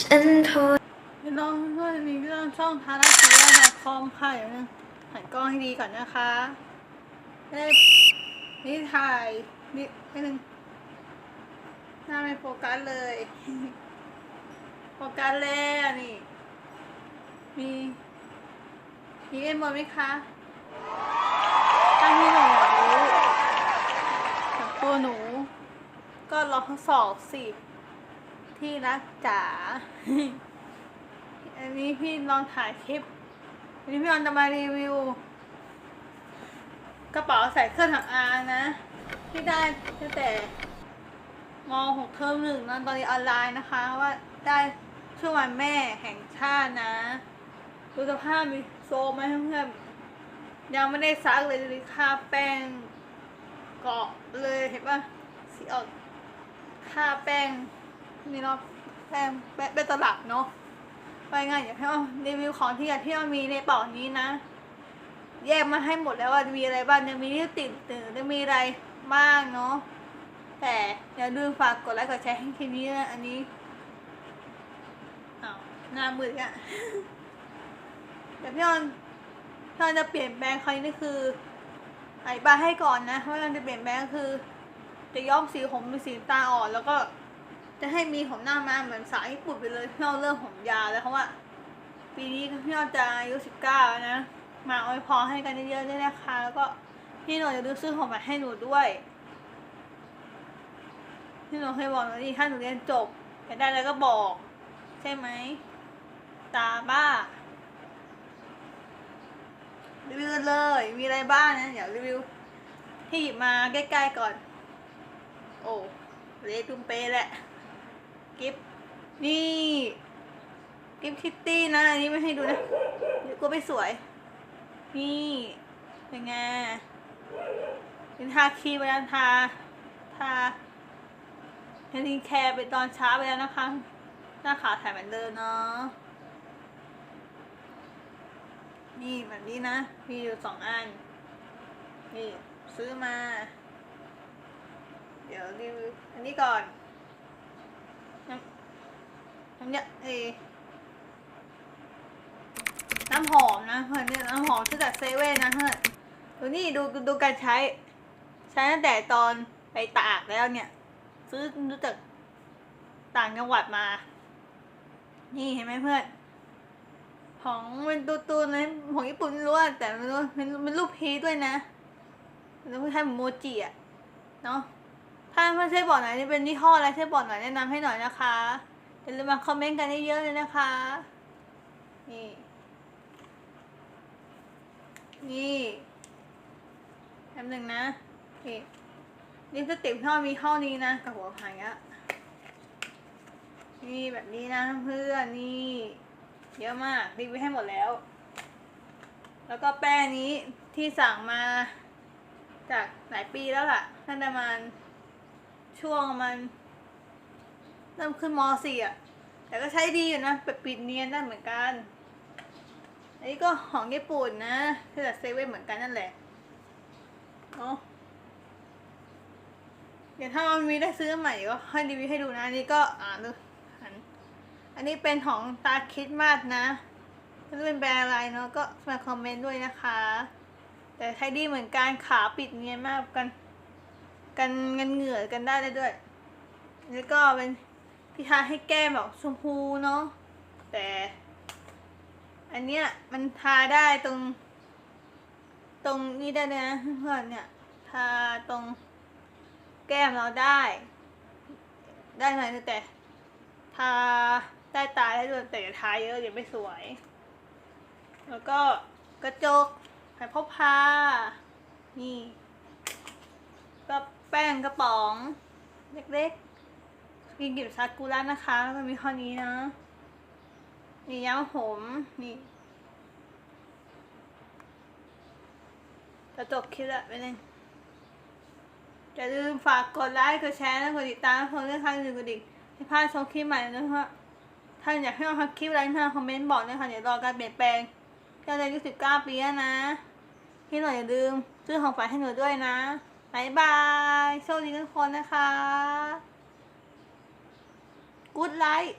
ฉันโทรพี่น้องเพื่อนมีเรื่องช่องทาราซีรีส์คอมค่ะเดี๋ยวนะหันกล้องให้ดีก่อนนะคะไม่นี่ถ่ายนี่ไม่นึงหน้าไม่โฟกัสเลย โฟกัสแล้วนี่ มี มีเอ็มบอลไหมคะถ้าที่หนูอยากรู้จากตัวหนู ก็ลองทดสอบสิ ที่รักจ๋า อันนี้พี่ลองถ่ายคลิป อันนี้พี่ลองจะมารีวิว กระเป๋าใส่เครื่องสำอางนะ ที่ได้ตั้งแต่มหกเทอมหนึ่งนะตอนนี้ออนไลน์นะคะว่าได้ ช่วงวันแม่แห่งชาตินะดูสภาพมีโซมไหมเพื่อนๆยังไม่ได้ซักเลยดูดิค่าแป้งเกาะเลยเห็นปะสีออกคาแป้งนี่เนาะแป้งแป้งเป็นตลับเนาะไปงานอย่าให้เอารีวิวของที่อยากที่เรามีในป๋านี้นะ แยกมาให้หมดแล้วว่ามีอะไรบ้างยังมีที่ติดตื่นจะมีอะไรบ้างเนาะแต่อย่าลืมฝากกดไลค์กดแชร์ให้คลิปนี้นะอันนี้ หน้ามืดอะแต่พี่ออนพี่ออนจะเปลี่ยนแปลงครั้งนี้นี่คืออธิบายให้ก่อนนะว่าเราจะเปลี่ยนแปลงคือ จะย้อมสีผมเป็นสีตาอ่อน แล้วก็จะให้มีผมหน้ามาเหมือนสายญี่ปุ่นไปเลยพี่เอาเรื่องผมยาวแล้วเพราะว่า ปีนี้พี่เอาจะอายุสิบเก้านะมาอวยพรให้กันเยอะๆด้วยนะคะแล้วก็พี่หนูจะดูซื้อของมาให้หนูด้วยพี่หนูเคยบอกหนูดิถ้าหนูเรียนจบอยากได้อะไรก็บอก ใช่ไหม ตาบ้ารีวิวเลยมีอะไรบ้างนะเดี๋ยวรีวิวที่หยิบมาใกล้ๆก่อน โอ้เละตุ้มเปแหละกิฟนี่กิฟคิตตี้นะอันนี้ไม่ให้ดูนะเดี๋ยวกลัวไม่สวย นี่เป็นไงเป็นทาครีมไปแล้วทาทาเฮลินแคร์ไปตอนเช้าไปแล้วนะคะหน้าขาวถ่ายเหมือนเดิมเนาะ นี่แบบนี้นะมีอยู่สองอัน นี่ซื้อมา เดี๋ยวรีวิวอันนี้ก่อนน้ำเนี่ยเอน้ำหอมนะเพื่อนเนี่ยน้ำหอมซื้อจากเซเว่นนะเพื่อนดูนี่ดูดูดูการใช้ ใช้ตั้งแต่ตอนไปตากแล้วเนี่ย ซื้อรู้จักต่างจังหวัดมา นี่เห็นไหมเพื่อน ของเป็นตัวตัวๆนะของญี่ปุ่นไม่รู้แต่ไม่รู้เป็นเป็นรูปพีด้วยนะแล้วคล้เหมือนโมจิอะเนาะถ้าเพื่อนช่บอกหน่อยนี่เป็นยี่ห้ออะไรช่บอกหน่อยแนะนำให้หน่อยนะคะอย่าลืมมาคอมเมนต์กันเยอะๆเลยนะคะ นี่ นี่แป๊บหนึ่งนะนี่นี่สติปท่อมีเท่านี้นะกับหัวหายอะนี่แบบนี้นะเพื่อนนี่ เยอะมากรีวิวให้หมดแล้ว แล้วก็แป้งนี้ที่สั่งมาจากหลายปีแล้วล่ะน่าจะมาณช่วงมันเริ่มขึ้นมสี่อะ แต่ก็ใช้ดีอยู่นะแบบปิดเนียนได้เหมือนกัน อันนี้ก็ของญี่ปุ่นนะที่จากเซเว่นเหมือนกันนั่นแหละเนาะเดี๋ยวถ้ามันมีได้ซื้อใหม่ก็ให้รีวิวให้ดูนะ อันนี้ก็อ่านดู อันนี้เป็นของตาคิดมากนะไม่รู้เป็นแบรนด์อะไรเนาะก็มาคอมเมนต์ด้วยนะคะ แต่ใช้ดีเหมือนกันขาปิดเนียนมากกัน กันเงินเหงื่อกันได้เลยด้วย แล้วก็เป็นที่ทาให้แก้มแบบชมพูเนาะแต่ อันเนี้ยมันทาได้ตรง ตรงนี้ได้เลยนะเพื่อนเนี่ยทาตรงแก้มเราได้ ได้หน่อยแต่ ทาใต้ตาได้ด้วยแต่อย่าทาเยอะเดี๋ยวไม่สวย แล้วก็กระจกไผ่พกพา นี่ ก็แป้งกระป๋อง เล็กๆกินกิบซากุระนะคะ แล้วก็มีข้อนี้นะ นี่ยาหอมนี่จะจบคลิปละไปเลยอย่าลืมฝากกดไลค์ กดแชร์ และกดติดตามเพื่อนด้วยค่ะอย่าลืมกดดิ่ง พี่พาโชมคลิปใหม่นะคะถ้าอยากให้เราทำคลิปอะไรท่านคอมเมนต์บอกเลยค่ะเดี๋ยวรอการเปลี่ยนแปลงเจ้าอายุสิบเก้าปีแล้วนะพี่หน่อยอย่าลืมซื้อของฝากให้หนูด้วยนะบายบายโชคดีทุกคนนะคะ กู๊ดไลท์